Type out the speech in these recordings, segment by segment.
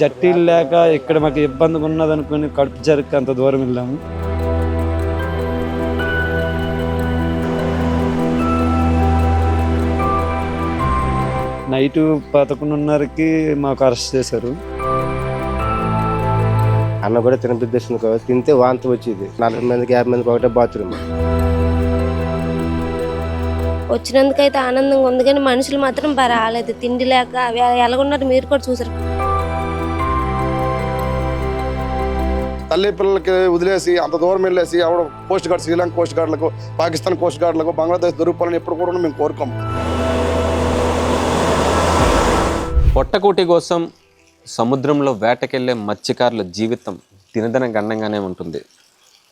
జట్టీలు లేక ఇక్కడ మాకు ఇబ్బందిగా ఉన్నదనుకుని కడుపు జరికి అంత దూరం వెళ్ళాము. నైటు పదకొండున్నరకి మాకు అరెస్ట్ చేశారు. అన్న కూడా తినిపిద్దేస్తుంది కదా. తింటే వాంతి వచ్చేది. నలభై మందికి యాభై మందికి ఒకటే బాత్రూమ్. వచ్చినందుకైతే ఆనందంగా ఉంది కానీ మనుషులు మాత్రం రాలేదు. తిండి లేక ఎలాగున్నారు మీరు కూడా చూసారు. తల్లి పిల్లలకి వదిలేసి అంత దూరం వెళ్ళేసి ఆవిడ కోస్ట్ గార్డ్ శ్రీలంక కోస్ట్ గార్డులకు పాకిస్తాన్ కోస్ట్ గార్డులకు బంగ్లాదేశ్ దొరుకుకోవాలని ఎప్పుడు కూడా మేము కోరుకోం పొట్టకూటి కోసం సముద్రంలో వేటకెళ్ళే మత్స్యకారుల జీవితం దినదిన గండంగానే ఉంటుంది.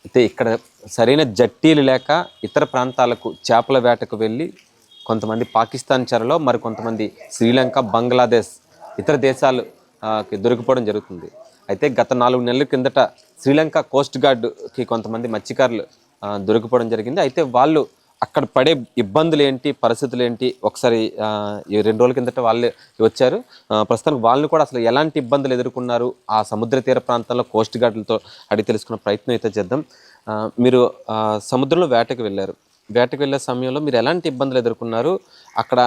అయితే ఇక్కడ సరైన జట్టీలు లేక ఇతర ప్రాంతాలకు చేపల వేటకు వెళ్ళి కొంతమంది పాకిస్తాన్ చెరలో మరి కొంతమంది శ్రీలంక బంగ్లాదేశ్ ఇతర దేశాలు దొరికిపోవడం జరుగుతుంది. అయితే గత నాలుగు నెలల కిందట శ్రీలంక కోస్ట్ గార్డ్కి కొంతమంది మత్స్యకారులు దొరికిపోవడం జరిగింది. అయితే వాళ్ళు అక్కడ పడే ఇబ్బందులు ఏంటి పరిస్థితులు ఏంటి ఒకసారి ఈ రెండు రోజుల కిందట వాళ్ళే వచ్చారు. ప్రస్తుతానికి వాళ్ళని కూడా అసలు ఎలాంటి ఇబ్బందులు ఎదుర్కొన్నారు? ఆ సముద్ర తీర ప్రాంతాల్లో కోస్ట్ గార్డులతో అడిగి తెలుసుకున్న ప్రయత్నం అయితే చేద్దాం. మీరు సముద్రంలో వేటకు వెళ్ళారు. వేటకు వెళ్ళే సమయంలో మీరు ఎలాంటి ఇబ్బందులు ఎదుర్కొన్నారు? అక్కడ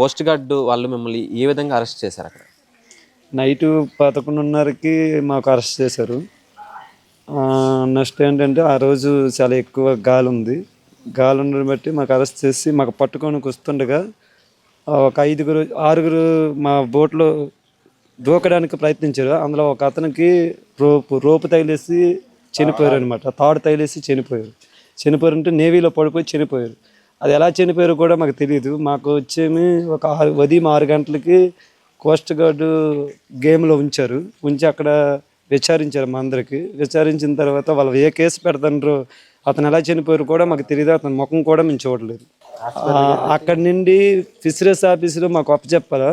కోస్ట్ గార్డు వాళ్ళు మిమ్మల్ని ఏ విధంగా అరెస్ట్ చేశారు అక్కడ? నైటు పదకొండున్నరకి మాకు అరెస్ట్ చేశారు. నెక్స్ట్ ఏంటంటే ఆ రోజు చాలా ఎక్కువ గాలి ఉంది గాలి ఉండడం బట్టి మాకు అరెస్ట్ చేసి మాకు పట్టుకోనికి వస్తుండగా ఒక ఐదుగురు ఆరుగురు మా బోట్లో దూకడానికి ప్రయత్నించారు. అందులో ఒక అతనికి రోపు రోపు తగిలేసి చనిపోయారు అనమాట తాడు తగిలేసి చనిపోయారు. చనిపోయారు అంటే నేవీలో పడిపోయి చనిపోయారు. అది ఎలా చనిపోయారు కూడా మాకు తెలియదు మాకు వచ్చేమి ఒక ఆరు ఉదయం ఆరు గంటలకి కోస్ట్ గార్డు గేమ్లో ఉంచారు. ఉంచి అక్కడ విచారించారు మా అందరికి. విచారించిన తర్వాత వాళ్ళు ఏ కేసు పెడతారో అతను ఎలా చనిపోయారు కూడా మాకు తెలియదు. అతని ముఖం కూడా మేము చూడలేదు. అక్కడి నుండి ఫిషరీస్ ఆఫీసులో మాకు అప్పచెప్పాలా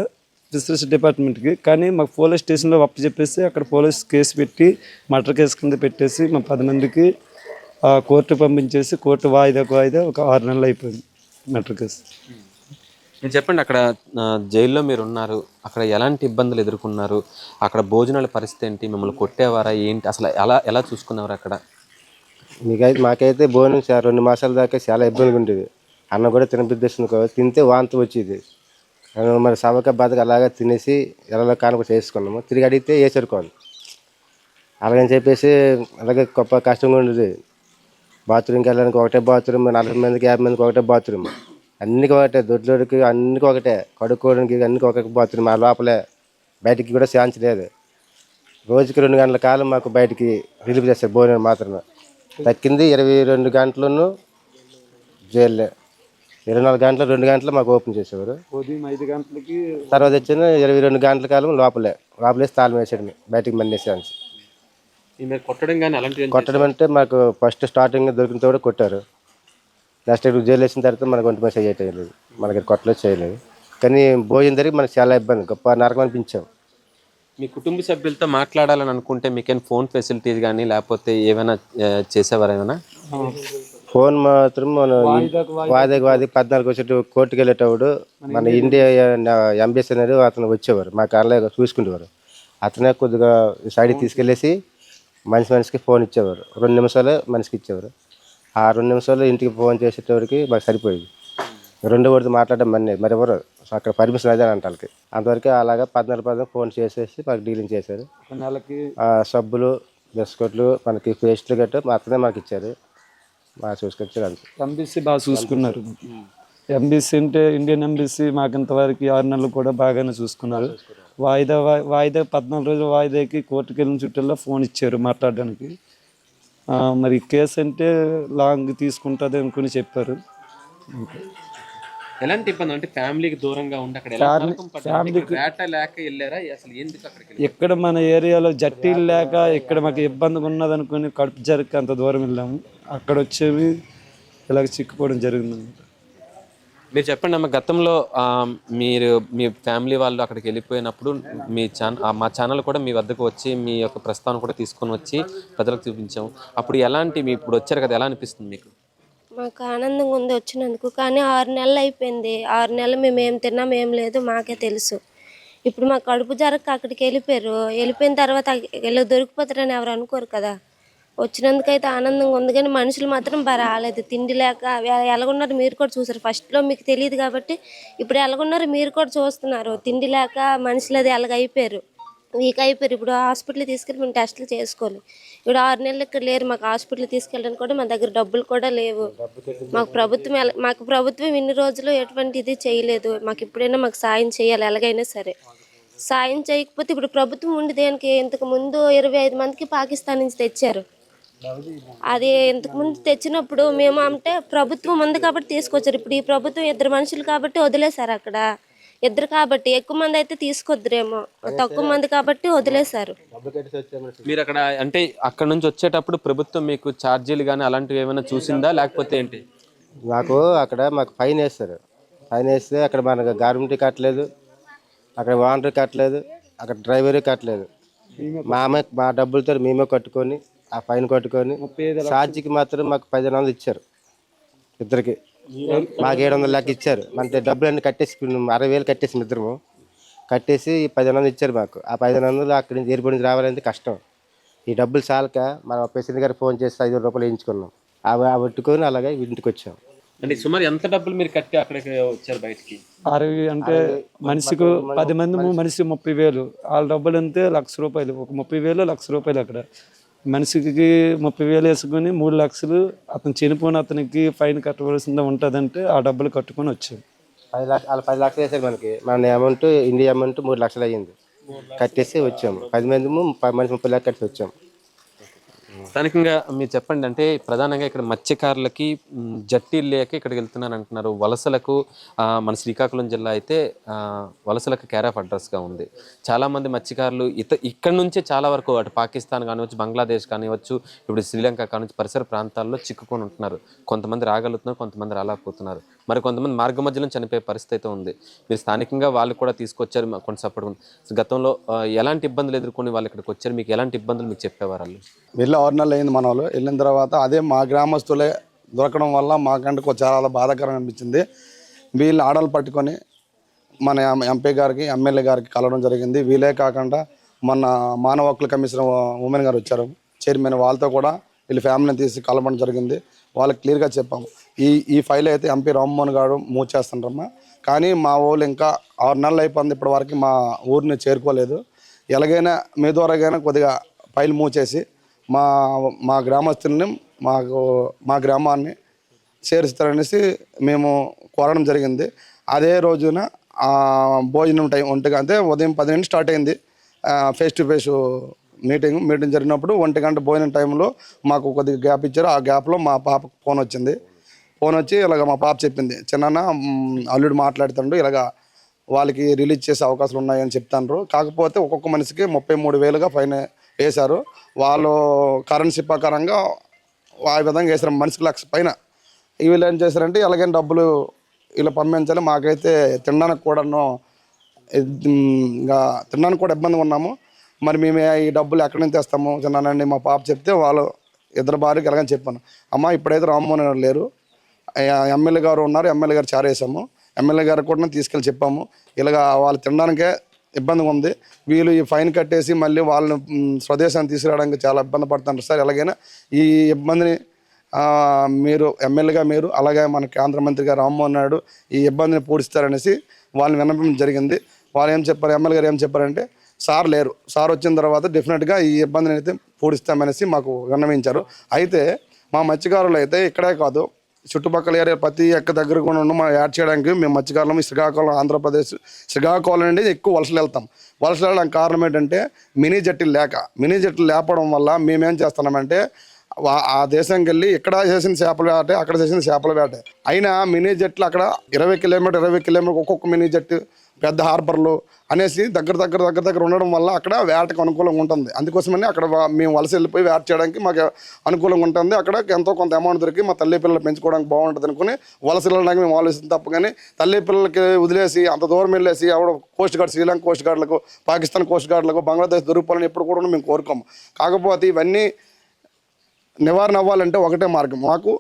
ఫిషరీస్ డిపార్ట్మెంట్కి. కానీ మాకు పోలీస్ స్టేషన్లో అప్పచెప్పేసి అక్కడ పోలీస్ కేసు పెట్టి మర్డర్ కేసు కింద పెట్టేసి మా పది మందికి కోర్టు పంపించేసి కోర్టు వాయిదాకు వాయిదా ఒక ఆరు నెలలు అయిపోయింది మర్డర్ కేసు. మీరు చెప్పండి అక్కడ జైల్లో మీరు ఉన్నారు అక్కడ ఎలాంటి ఇబ్బందులు ఎదుర్కొన్నారు? అక్కడ భోజనాల పరిస్థితి ఏంటి? మిమ్మల్ని కొట్టేవారా? ఏంటి? అసలు ఎలా ఎలా చూసుకున్నారు అక్కడ? మీకైతే మాకైతే భోజనం చా- రెండు మాసాల దాకా చాలా ఇబ్బందిగా ఉండేది. అన్న కూడా తినిపిద్దేస్తుంది కాబట్టి తింటే వాంతి వచ్చేది. మరి సవక బాధకు అలాగా తినేసి ఎలా కానుక చేసుకున్నాము. తిరిగి అడిగితే వేసరుకోవాలి అలాగని చెప్పేసి అలాగే గొప్ప కష్టంగా ఉండేది. బాత్రూమ్కి వెళ్ళడానికి ఒకటే బాత్రూమ్ నలభై మందికి యాభై మందికి ఒకటే బాత్రూమ్. అన్నికి ఒకటే దొడ్లోడికి అన్నికి ఒకటే కడుక్కోవడానికి అన్నికి ఒక బాత్రూమ్ ఆ లోపలే బయటికి కూడా ఛాన్స్ లేదు. రోజుకి రెండు గంటల కాలం మాకు బయటికి రిలీఫ్ చేస్తారు భోజనం మాత్రమే తక్కింది ఇరవై రెండు గంటలను జైల్లో ఇరవై నాలుగు గంటలు రెండు గంటలు మాకు ఓపెన్ చేసేవారు. ఉదయం ఐదు గంటలకి తర్వాత వచ్చిన ఇరవై రెండు గంటల కాలం లోపలే. లోపలేసి తాళం వేసేయడమే బయటికి మన్నేసాను మీరు కొట్టడం కానీ అలాంటి కొట్టడం అంటే మాకు ఫస్ట్ స్టార్టింగ్ దొరికిన కూడా కొట్టారు. నెక్స్ట్ ఇప్పుడు జైలు వేసిన తర్వాత మనకు ఒంటి మీద చేయలేదు మనకి కొట్టలేదు చేయలేదు. కానీ భోజనం జరిగి మనకు చాలా ఇబ్బంది గొప్ప నరకం అనిపించాం. మీ కుటుంబ సభ్యులతో మాట్లాడాలని అనుకుంటే మీకేం ఫోన్ ఫెసిలిటీస్ కానీ లేకపోతే ఏమైనా చేసేవారా ఏమైనా? ఫోన్ మాత్రం మనం వాదకి వాది పద్నాలుగు వచ్చేట కోర్టుకు వెళ్ళేటప్పుడు మన ఇండియా ఎంబీఎస్ అనేది అతను వచ్చేవారు. మా కార్లో చూసుకునేవారు అతనే కొద్దిగా సైడ్ తీసుకెళ్ళేసి మనిషి మనిషికి ఫోన్ ఇచ్చేవారు. రెండు నిమిషాలు మనిషికి ఇచ్చేవారు. ఆ రెండు నిమిషాలు ఇంటికి ఫోన్ చేసేటప్పటికి మాకు సరిపోయేది. రెండు వరకు మాట్లాడడం మనీ మరి ఎవరు? అక్కడ పర్మిషన్ అదే అంట వాళ్ళకి అంతవరకు అలాగా పద్నాలుగు పద్నాలుగు ఫోన్ చేసేసి మాకు డీలింగ్ చేశారు. సబ్బులు బిస్కెట్లు మనకి పేస్ట్లు గట్రా మాత్రమే మాకు ఇచ్చారు. బాగా చూసుకొచ్చారు అంతే. ఎంబీసీ బాగా చూసుకున్నారు. ఎంబీసీ అంటే ఇండియన్ ఎంబీసీ మాకు ఇంతవరకు ఆరు నెలలు కూడా బాగానే చూసుకున్నారు. వాయిదా వాయిదా పద్నాలుగు రోజుల వాయిదాకి కోర్టుకు వెళ్ళిన చుట్టూలో ఫోన్ ఇచ్చారు మాట్లాడడానికి. మరి కేసు అంటే లాంగ్ తీసుకుంటుంది అనుకుని చెప్పారు. ఎలాంటి ఇబ్బంది? అంటే ఫ్యామిలీకి దూరంగా ఉండి అక్కడ ఎలా నరకం పడ్డారు? అంటే ఇక్కడ వేట లేక వెళ్ళారా? అసలు ఎందుకు అక్కడికి వెళ్ళారు? ఇక్కడ మన ఏరియాలో జట్టీలు లేక ఇక్కడ మాకు ఇబ్బందిగా ఉన్నదనుకుని కడుపు జరికి అంత దూరం వెళ్ళాము. అక్కడ వచ్చేవి ఇలాగ చిక్కుకోవడం జరిగింది మీరు చెప్పండి అమ్మ గతంలో మీరు మీ ఫ్యామిలీ వాళ్ళు అక్కడికి వెళ్ళిపోయినప్పుడు మీ ఛానల్ మా ఛానల్ కూడా మీ వద్దకు వచ్చి మీ యొక్క ప్రస్తావన కూడా తీసుకొని వచ్చి ప్రజలకు చూపించాము అప్పుడు ఎలాంటి మీ ఇప్పుడు వచ్చారు కదా ఎలా అనిపిస్తుంది మీకు? మాకు ఆనందంగా ఉంది వచ్చినందుకు. కానీ ఆరు నెలలు అయిపోయింది. ఆరు నెలలు మేము ఏం తిన్నాం ఏం లేదు మాకే తెలుసు. ఇప్పుడు మా కడుపు జరగక అక్కడికి వెళ్ళిపోయారు. వెళ్ళిపోయిన తర్వాత వెళ్ళి దొరికిపోతారని ఎవరు అనుకోరు కదా. వచ్చినందుకైతే ఆనందంగా ఉంది. కానీ మనుషులు మాత్రం బాగా రాలేదు. తిండి లేక ఎలాగున్నారు మీరు కూడా చూసారు. ఫస్ట్లో మీకు తెలియదు కాబట్టి ఇప్పుడు ఎలాగున్నారు మీరు కూడా చూస్తున్నారు. తిండి లేక మనుషులు అది ఎలాగ అయిపోయారు వీక్ అయిపోయారు ఇప్పుడు హాస్పిటల్ తీసుకెళ్ళి మేము టెస్టులు చేసుకోవాలి. ఇప్పుడు ఆరు నెలలు ఇక్కడ లేరు. మాకు హాస్పిటల్ తీసుకెళ్ళడానికి కూడా మా దగ్గర డబ్బులు కూడా లేవు. మాకు ప్రభుత్వం ఎలా- మాకు ప్రభుత్వం ఇన్ని రోజులు ఎటువంటి ఇది చేయలేదు. మాకు ఇప్పుడైనా మాకు సాయం చేయాలి. ఎలాగైనా సరే. సాయం చేయకపోతే ఇప్పుడు ప్రభుత్వం ఉండి దేనికి? ఇంతకు ముందు ఇరవై ఐదు మందికి పాకిస్తాన్ నుంచి తెచ్చారు. అది ఇంతకు ముందు తెచ్చినప్పుడు మేము అంటే ప్రభుత్వం ఉంది కాబట్టి తీసుకొచ్చారు. ఇప్పుడు ఈ ప్రభుత్వం ఇద్దరు మనుషులు కాబట్టి వదిలేశారు అక్కడ. ఇద్దరు కాబట్టి ఎక్కువ మంది అయితే తీసుకొద్దురేమో. తక్కువ మంది కాబట్టి వదిలేశారు. మీరు అక్కడ అంటే అక్కడ నుంచి వచ్చేటప్పుడు ప్రభుత్వం మీకు ఛార్జీలు కానీ అలాంటివి ఏమైనా చూసిందా? లేకపోతే ఏంటి? మాకు అక్కడ మాకు ఫైన్ వేస్తారు. ఫైన్ వేస్తే అక్కడ మనకు గార్మెంట్ కట్టలేదు. అక్కడ వాండర్ కట్టలేదు. అక్కడ డ్రైవర్ కట్టలేదు. మామే మా డబ్బులతో మేమే కట్టుకొని ఆ ఫైన్ కట్టుకొని ఛార్జీకి మాత్రం మాకు పదిహేను వందలు ఇచ్చారు ఇద్దరికి. మాకు ఏడు వందల లెక్క ఇచ్చారు. అంటే డబ్బులు అన్ని కట్టేసి అరవై వేలు కట్టేసి ఇద్దరము. కట్టేసి పదిహేను వందలు ఇచ్చారు మాకు. ఆ పదిహేను వందలు అక్కడి నుంచి ఎయిర్పోర్ట్ నుంచి రావాలంటే కష్టం. ఈ డబ్బులు చాలక మన ప్రెసిడెంట్ గారికి ఫోన్ చేసి ఐదు రూపాయలు వేయించుకున్నాం. అవి అవి పెట్టుకొని అలాగే ఇంటికి వచ్చాం. అంటే సుమారు ఎంత డబ్బులు మీరు కట్టి అక్కడికి వచ్చారు బయటికి? అరవై అంటే మనిషికి పది మంది మనిషి ముప్పై వేలు. వాళ్ళ డబ్బులు అంతే లక్ష రూపాయలు. ఒక ముప్పై వేలు లక్ష రూపాయలు అక్కడ. మనిషికి ముప్పై వేలు వేసుకొని మూడు లక్షలు అతను చనిపోయిన అతనికి ఫైన్ కట్టవలసిందే ఉంటుందంటే ఆ డబ్బులు కట్టుకొని వచ్చాం పది లక్షలు పది లక్షలు వేసారు మనకి. మన అమౌంట్ ఇండియా అమౌంట్ మూడు లక్షలు అయ్యింది. కట్టేసి వచ్చాము. పది మంది మనిషి ముప్పై లక్షలు కట్టేసి వచ్చాము. స్థానికంగా మీరు చెప్పండి అంటే ప్రధానంగా ఇక్కడ మత్స్యకారులకి జట్టీలు లేక ఇక్కడికి వెళ్తున్నాను అంటున్నారు. వలసలకు మన శ్రీకాకుళం జిల్లా అయితే వలసలకు కేర్ ఆఫ్ అడ్రస్గా ఉంది. చాలామంది మత్స్యకారులు ఇత ఇక్కడ నుంచే చాలా వరకు అటు పాకిస్తాన్ కానివచ్చు బంగ్లాదేశ్ కానివచ్చు ఇప్పుడు శ్రీలంక కానివచ్చు పరిసర ప్రాంతాల్లో చిక్కుకొని ఉంటున్నారు. కొంతమంది రాగలుగుతున్నారు కొంతమంది రాలేకపోతున్నారు. మరి కొంతమంది మార్గ మధ్యలో చనిపోయే పరిస్థితి అయితే ఉంది. మీరు స్థానికంగా వాళ్ళు కూడా తీసుకొచ్చారు కొన్ని కొంత సపోర్ట్ ఉంది. గతంలో ఎలాంటి ఇబ్బందులు ఎదుర్కొని వాళ్ళు ఇక్కడికి వచ్చారు? మీకు ఎలాంటి ఇబ్బందులు మీకు చెప్పేవారు వాళ్ళు? వెళ్ళి ఆరు నెలలు అయింది మన వాళ్ళు. వెళ్ళిన తర్వాత అదే మా గ్రామస్తులే దొరకడం వల్ల మాకంటే కొంచెం చాలా బాధాకరం అనిపించింది. వీళ్ళు ఆడలు పట్టుకొని మన ఎంపీ గారికి ఎమ్మెల్యే గారికి కలవడం జరిగింది. వీళ్ళే కాకుండా మన మానవ హక్కుల కమిషన్ ఉమెన్ గారు వచ్చారు. చైర్మన్ వాళ్ళతో కూడా వీళ్ళ ఫ్యామిలీని తీసి కలవడం జరిగింది. వాళ్ళకి క్లియర్గా చెప్పాము. ఈ ఈ ఫైల్ అయితే ఎంపీ రామ్మోహన్ గారు మూవ్ చేస్తుంటారమ్మా కానీ మా వాళ్ళు ఇంకా ఆరు నెలలు అయిపోయింది ఇప్పటి వరకు మా ఊరిని చేరుకోలేదు. ఎలాగైనా మీ ద్వారాగైనా కొద్దిగా ఫైల్ మూవ్ చేసి మా మా గ్రామస్తుల్ని మాకు మా గ్రామాన్ని చేరుస్తారనేసి మేము కోరడం జరిగింది. అదే రోజున భోజనం టైం ఒంటిగా అంటే ఉదయం పది నుంచి స్టార్ట్ అయింది. Face to face meeting meeting జరిగినప్పుడు ఒంటి గంట భోజనం టైంలో మాకు కొద్దిగా గ్యాప్ ఇచ్చారు. ఆ గ్యాప్లో మా పాపకు ఫోన్ వచ్చింది. ఫోన్ వచ్చి ఇలాగ మా పాప చెప్పింది చిన్న అల్లుడు మాట్లాడుతుండు ఇలాగ వాళ్ళకి రిలీజ్ చేసే అవకాశాలు ఉన్నాయని చెప్తాండ్రు. కాకపోతే ఒక్కొక్క మనిషికి ముప్పై మూడు వేలుగా ఫైన్ వేశారు. వాళ్ళు కరెన్సీ ప్రకారంగా ఆ విధంగా వేసారు మనిషికి లక్ష పైన. వీళ్ళు ఏం చేశారంటే ఎలాగైనా డబ్బులు ఇలా పంపించాలి మాకైతే తినడానికి కూడాను ఇంకా తినడానికి కూడా ఇబ్బందిగా ఉన్నాము. మరి మేము ఈ డబ్బులు ఎక్కడి నుంచి తెస్తాము? తిన్నానండి మా పాప చెప్తే వాళ్ళు ఇద్దరు భార్యకి ఎలాగని చెప్పాను. అమ్మ ఇప్పుడైతే రామ్మోహన్ లేరు. ఎమ్మెల్యే గారు ఉన్నారు ఎమ్మెల్యే గారు చారేసాము. ఎమ్మెల్యే గారు కూడా తీసుకెళ్ళి చెప్పాము. ఇలాగ వాళ్ళు తినడానికే ఇబ్బందిగా ఉంది. వీళ్ళు ఈ ఫైన్ కట్టేసి మళ్ళీ వాళ్ళని స్వదేశాన్ని తీసుకురావడానికి చాలా ఇబ్బంది పడుతున్నారు సార్. ఎలాగైనా ఈ ఇబ్బందిని మీరు ఎమ్మెల్యేగా మీరు అలాగే మన కేంద్ర మంత్రిగా రామ్మోహన్ నాయుడు ఈ ఇబ్బందిని పూడిస్తారనేసి వాళ్ళని వినపడం జరిగింది. వాళ్ళు ఏం చెప్పారు ఎమ్మెల్యే గారు ఏం చెప్పారంటే సార్ లేరు. సార్ వచ్చిన తర్వాత డెఫినెట్గా ఈ ఇబ్బందిని అయితే పూడిస్తామనేసి మాకు విన్నవించారు. అయితే మా మత్స్యకారులు అయితే ఇక్కడే కాదు చుట్టుపక్కల ఏరియా ప్రతి ఎక్క దగ్గర కూడా ఉన్న మనం యాడ్ చేయడానికి మేము మత్స్యకారులం శ్రీకాకుళం ఆంధ్రప్రదేశ్ శ్రీకాకుళం అనేది ఎక్కువ వలసలు వెళ్తాం. వలసలు వెళ్ళడానికి కారణం ఏంటంటే మినీ జట్టులు లేక మినీ జట్టులు లేపడం వల్ల మేమేం చేస్తున్నామంటే వా- ఆ దేశంకి వెళ్ళి ఇక్కడ చేసిన చేపల వేట అక్కడ చేసిన చేపల వేట. అయినా మినీ జట్లు అక్కడ ఇరవై కిలోమీటర్ ఇరవై కిలోమీటర్ ఒక్కొక్క మినీ జట్టు పెద్ద హార్బర్లు అనేసి దగ్గర దగ్గర దగ్గర దగ్గర ఉండడం వల్ల అక్కడ వేటకు అనుకూలంగా ఉంటుంది. అందుకోసమని అక్కడ మేము వలస వెళ్ళిపోయి వేట చేయడానికి మాకు అనుకూలంగా ఉంటుంది. అక్కడ ఎంతో కొంత అమౌంట్ దొరికి మా తల్లి పిల్లలు పెంచుకోవడానికి బాగుంటుంది అనుకుని వలస వెళ్ళడానికి మేము ఆలోచిస్తాం తప్ప కానీ తల్లి పిల్లలకి వదిలేసి అంత దూరం వెళ్ళేసి ఎవడ కోస్ట్ గార్డ్ శ్రీలంక కోస్ట్ గార్డులకు పాకిస్తాన్ కోస్ట్ గార్డులకు బంగ్లాదేశ్ దొరికిపోవాలని ఎప్పుడు కూడా మేము కోరుకోము. కాకపోతే ఇవన్నీ నివారణ అవ్వాలంటే ఒకటే మార్గం. మాకు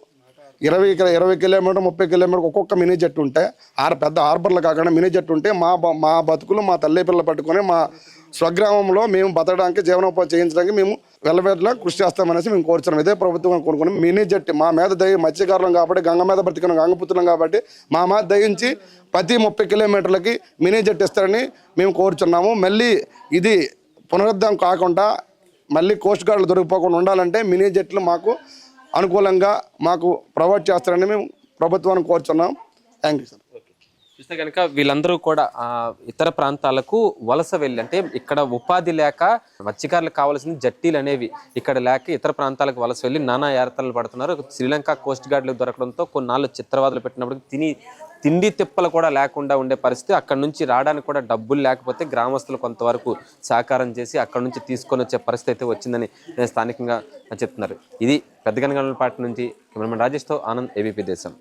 ఇరవై కిలో- ఇరవై కిలోమీటర్ ముప్పై కిలోమీటర్ ఒక్కొక్క మినీ జట్టు ఉంటే ఆరు పెద్ద హార్బర్లు కాకుండా మినీ జట్టు ఉంటే మా మా బతుకులు మా తల్లి పిల్లలు పట్టుకొని మా స్వగ్రామంలో మేము బతకడానికి జీవనోపాధి చేయించడానికి మేము వెళ్ళబెట్టడం కృషి చేస్తామనేసి మేము కోరుతున్నాం ఇదే ప్రభుత్వం కోరుకుని మినీ జట్టు మా మీద దయ మత్స్యకారులం కాబట్టి గంగ మీద బ్రతికిన గంగపుత్రులం కాబట్టి మా మీద దయించి ప్రతి ముప్పై కిలోమీటర్లకి మినీ జట్టు ఇస్తారని మేము కోరుచున్నాము. మళ్ళీ ఇది పునరుద్ధం కాకుండా మళ్ళీ కోస్ట్ గార్డులు దొరికిపోకుండా ఉండాలంటే మినీ జట్లు మాకు అనుకూలంగా మాకు ప్రొవైడ్ చేస్తారని మేము ప్రభుత్వాన్ని కోరుచున్నాం. Thank you sir. చూస్తే కనుక వీళ్ళందరూ కూడా ఇతర ప్రాంతాలకు వలస వెళ్ళి అంటే ఇక్కడ ఉపాధి లేక మత్స్యకారులకు కావాల్సిన జట్టీలు అనేవి ఇక్కడ లేక ఇతర ప్రాంతాలకు వలస వెళ్ళి నానా ఏర్తలు పడుతున్నారు. శ్రీలంక కోస్ట్ గార్డులు దొరకడంతో కొన్నాళ్ళు చిత్రవాదులు పెట్టినప్పుడు తిని తిండి తిప్పలు కూడా లేకుండా ఉండే పరిస్థితి. అక్కడ నుంచి రావడానికి కూడా డబ్బులు లేకపోతే గ్రామస్తులు కొంతవరకు సహకారం చేసి అక్కడ నుంచి తీసుకొని వచ్చే పరిస్థితి అయితే వచ్చిందని స్థానికంగా చెప్తున్నారు. ఇది పెద్దగనగల పాటి నుంచి కెమెరామెన్ రాజేష్తో ఆనంద్ ఏబీపీ దేశం.